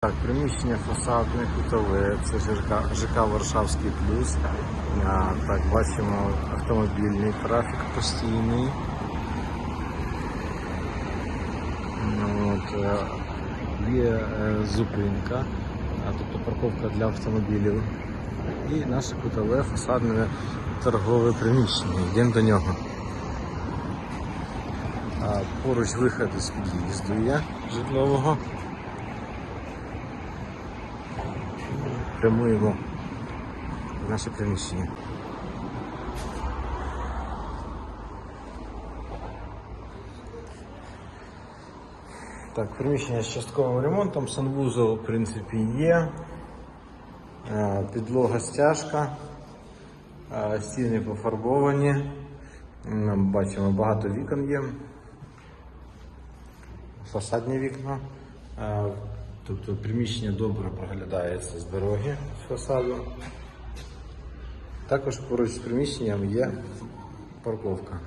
Так, приміщення фасадне кутове, це ЖК, ЖК Варшавський плюс. А, так, бачимо автомобільний трафік постійний. Ну, От, е, є е, зупинка, а, тобто парковка для автомобілів. І наше кутове фасадне торгове приміщення. Йдемо до нього. А, поруч вихід із під'їзду є житлового. Прямуємо в наше приміщення. Так, приміщення з частковим ремонтом, санвузол, в принципі, є. Е, Підлога стяжка, Е, стіни пофарбовані. Бачимо, багато вікон є. Фасадні вікна. Тобто приміщення добре проглядається з дороги фасаду. Також поруч з приміщенням є парковка.